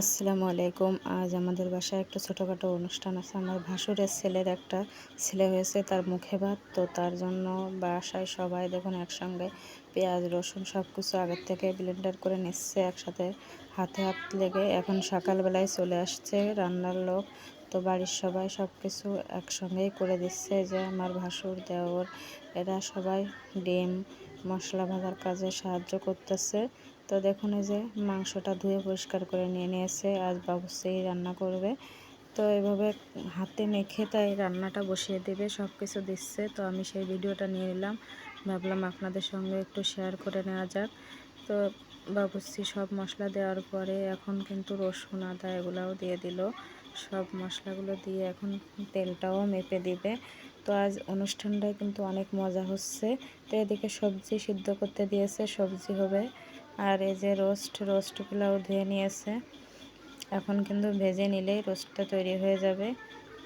আসসালামু আলাইকুম। আজ আমাদের বাসায় একটা ছোটোখাটো অনুষ্ঠান আছে। আমার ভাসুরের ছেলের একটা ছেলে হয়েছে, তার মুখে ভাত। তো তার জন্য বাসায় সবাই দেখুন একসঙ্গে পেঁয়াজ, রসুন সব কিছু আগের থেকে ব্লেন্ডার করে নিচ্ছে, একসাথে হাতে হাত লেগে। এখন সকালবেলায় চলে আসছে রান্নার লোক। তো বাড়ির সবাই সব কিছু একসঙ্গেই করে দিচ্ছে। যে আমার ভাসুর, দেওর, এরা সবাই ডিম, মশলা ভাজার কাজে সাহায্য করতেছে। তো দেখুন এই যে মাংসটা ধুয়ে পরিষ্কার করে নিয়ে নিয়েছে, আজ বাবুসেই রান্না করবে। তো এভাবে হাতে মেখে তাই রান্নাটা বসিয়ে দেবে সব কিছু দিচ্ছে। তো আমি সেই ভিডিওটা নিয়ে নিলাম। ভাবলাম আপনাদের সঙ্গে একটু শেয়ার করে নেওয়া যাক। তো বাবুসি সব মশলা দেওয়ার পরে এখন কিন্তু রসুন, আদা এগুলাও দিয়ে দিল। সব মশলাগুলো দিয়ে এখন তেলটাও মেপে দিবে। তো আজ অনুষ্ঠানটায় কিন্তু অনেক মজা হচ্ছে। তো এদিকে সবজি সিদ্ধ করতে দিয়েছে, সবজি হবে। আর এই যে রোস্ট, রোস্টগুলোও ধুয়ে নিয়েছে। এখন কিন্তু ভেজে নিলেই রোস্টটা তৈরি হয়ে যাবে।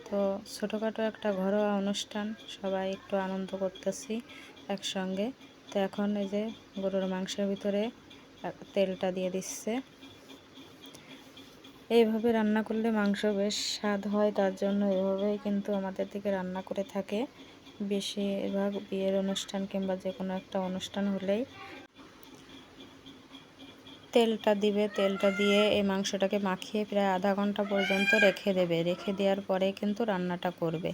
তো ছোটোখাটো একটা ঘরোয়া অনুষ্ঠান, সবাই একটু আনন্দ করতেছি একসঙ্গে। তো এখন এই যে গরুর মাংসের ভিতরে তেলটা দিয়ে দিচ্ছে। এইভাবে রান্না করলে মাংস বেশ স্বাদ হয়, তার জন্য এভাবেই কিন্তু আমাদের দিকে রান্না করে থাকে। বেশিরভাগ বিয়ের অনুষ্ঠান কিংবা যে কোনো একটা অনুষ্ঠান হলেই তেলটা দিবে, তেলটা দিয়ে এই মাংসটাকে মাখিয়ে প্রায় আধা ঘণ্টা পর্যন্ত রেখে দেবে। রেখে দেওয়ার পরে কিন্তু রান্নাটা করবে।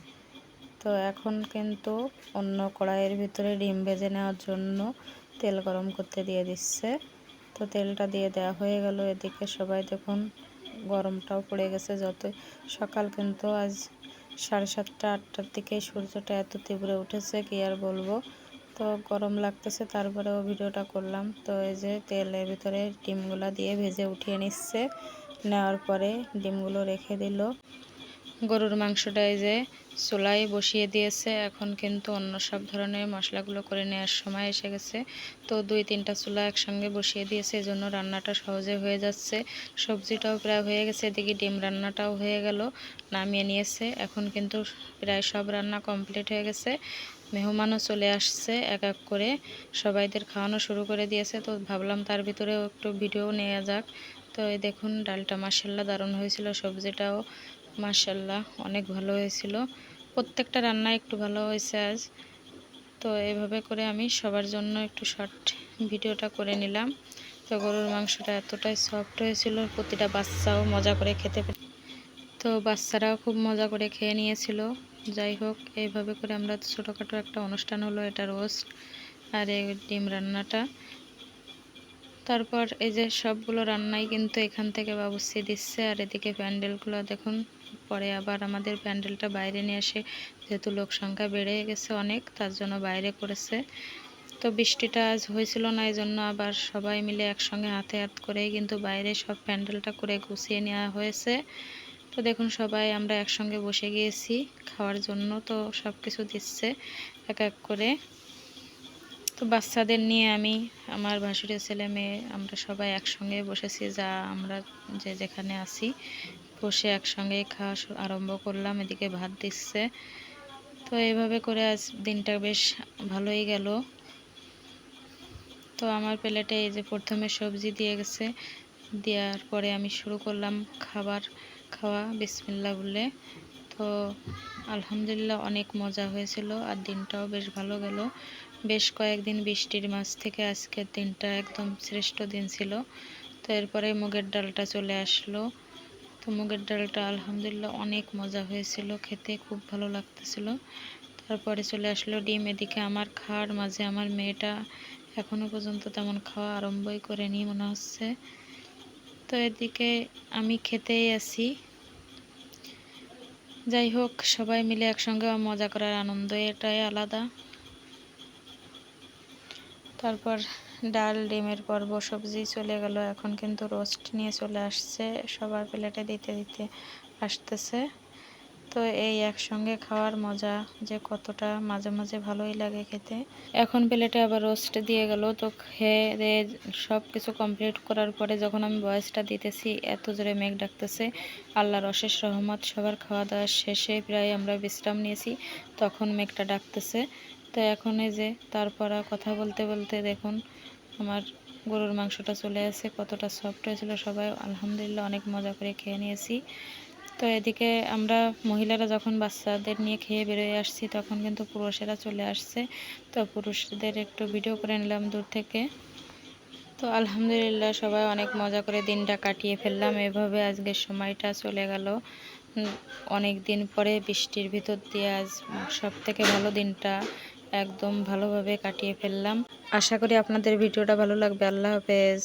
তো এখন কিন্তু অন্য কড়াইয়ের ভিতরে ডিম ভেজে নেওয়ার জন্য তেল গরম করতে দিয়ে দিচ্ছে। তো তেলটা দিয়ে দেওয়া হয়ে গেল। এদিকে সবাই দেখুন গরমটাও পড়ে গেছে। যত সকাল কিন্তু আজ সাড়ে সাতটা, আটটার দিকে সূর্যটা এত তীব্র উঠেছে, কি আর বলব? তো গরম লাগতেছে, তারপরেও ভিডিওটা করলাম। তো এই যে তেলের ভিতরে ডিমগুলো দিয়ে ভেজে উঠিয়ে নিচ্ছে। নেওয়ার পরে ডিমগুলো রেখে দিল। গরুর মাংসটা এই যে চুলাই বসিয়ে দিয়েছে। এখন কিন্তু অন্য সব ধরনের মশলাগুলো করে নেওয়ার সময় এসে গেছে। তো দুই তিনটা চুলা একসঙ্গে বসিয়ে দিয়েছে, এজন্য রান্নাটা সহজে হয়ে যাচ্ছে। সবজিটাও প্রায় হয়ে গেছে, এদিকে ডিম রান্নাটাও হয়ে গেল, নামিয়ে নিয়েছে। এখন কিন্তু প্রায় সব রান্না কমপ্লিট হয়ে গেছে। মেহমানও চলে আসছে এক এক করে। সবাইদের খাওয়ানো শুরু করে দিয়েছে। তো ভাবলাম তার ভিতরেও একটু ভিডিও নেওয়া যাক। তো এই দেখুন, ডালটা মাসাল্লাহ দারুণ হয়েছিল, সবজিটাও মাসাল্লাহ অনেক ভালো হয়েছিল। প্রত্যেকটা রান্না একটু ভালো হয়েছে আজ। তো এভাবে করে আমি সবার জন্য একটু শর্ট ভিডিওটা করে নিলাম। তো গরুর মাংসটা এতটাই সফট হয়েছিল, প্রতিটা বাচ্চাও মজা করে খেতে তো বাচ্চারাও খুব মজা করে খেয়ে নিয়েছিল। যাই হোক এইভাবে করে আমরা ছোটোখাটো একটা অনুষ্ঠান হলো, এটা রোস্ট আর এই ডিম রান্নাটা। তারপর এই যে সবগুলো রান্নাই কিন্তু এখান থেকে বাবুসি দিচ্ছে, আর এদিকে প্যান্ডেলগুলো দেখুন, পরে আবার আমাদের প্যান্ডেলটা বাইরে নিয়ে আসে, যেহেতু লোক সংখ্যা বেড়ে গেছে অনেক, তার জন্য বাইরে করেছে। তো বৃষ্টিটা আজ হয়েছিল না এই জন্য আবার সবাই মিলে একসঙ্গে হাতে হাত করেই কিন্তু বাইরে সব প্যান্ডেলটা করে গুছিয়ে নেওয়া হয়েছে। তো দেখুন সবাই, আমরা একসঙ্গে বসে গিয়েছি খাওয়ার জন্য, তো সব কিছু দিচ্ছে এক এক করে। তো বাচ্চাদের নিয়ে আমি, আমার ভাসুরের ছেলে মেয়ে, আমরা সবাই একসঙ্গে বসেছি, যা আমরা যে যেখানে আছি। বসে একসঙ্গে খাওয়া আরম্ভ করলাম, এদিকে ভাত দিচ্ছে। তো এইভাবে করে আজ দিনটা বেশ ভালোই গেল। তো আমার প্লেটে এই যে প্রথমে সবজি দিয়ে গেছে, দেওয়ার পরে আমি শুরু করলাম খাবার। খাওয়া বিসমিল্লা বলে তো আলহামদুলিল্লাহ অনেক মজা হয়েছিল আর দিনটাও বেশ ভালো গেল। বেশ কয়েকদিন বৃষ্টির মাছ থেকে আজকের দিনটা একদম শ্রেষ্ঠ দিন ছিল। তো এরপরে মুগের ডালটা চলে আসলো। তো মুগের ডালটা আলহামদুলিল্লাহ অনেক মজা হয়েছিল, খেতে খুব ভালো লাগতেছিল। তারপরে চলে আসলো ডিম। এদিকে আমার খাওয়ার মাঝে আমার মেয়েটা এখনও পর্যন্ত তেমন খাওয়া আরম্ভই করেনি মনে হচ্ছে। তো এদিকে আমি খেতেই আছি। যাই হোক, সবাই মিলে একসঙ্গে মজা করার আনন্দ এটাই আলাদা। তারপর ডাল, ডিমের পর্ব, সবজি চলে গেল। এখন কিন্তু রোস্ট নিয়ে চলে আসছে। সবার প্লেটে দিতে দিতে আসতেছে। তো এই একসঙ্গে খাওয়ার মজা যে কতটা মাঝে মাঝে ভালোই লাগে খেতে। এখন প্লেটে আবার রোস্ট দিয়ে গেল, তো খেয়ে সব কিছু কমপ্লিট করার পরে যখন আমি বয়সটা দিতেছি, এত জোরে মেঘ ডাকতেছে। আল্লাহর অশেষ রহমত, সবার খাওয়া দাওয়া শেষে প্রায় আমরা বিশ্রাম নিয়েছি, তখন মেঘটা ডাকতেছে। তো এখন এই যে তারপর কথা বলতে বলতে দেখুন, আমার গরুর মাংসটা চলে আসে, কতটা সফট হয়েছিল সবাই। আলহামদুলিল্লাহ, অনেক মজা করে খেয়ে নিয়েছি। তো এদিকে আমরা মহিলারা যখন বাচ্চাদের নিয়ে খেয়ে বেরোয় আসছি, তখন কিন্তু পুরুষেরা চলে আসছে। তো পুরুষদের একটু ভিডিও করে নিলাম দূর থেকে। তো আলহামদুলিল্লাহ সবাই অনেক মজা করে দিনটা কাটিয়ে ফেললাম। এভাবে আজকের সময়টা চলে গেল। অনেক দিন পরে বৃষ্টির ভিতর দিয়ে আজ সব থেকে ভালো দিনটা একদম ভালোভাবে কাটিয়ে ফেললাম। আশা করি আপনাদের ভিডিওটা ভালো লাগবে। আল্লাহ হাফেজ।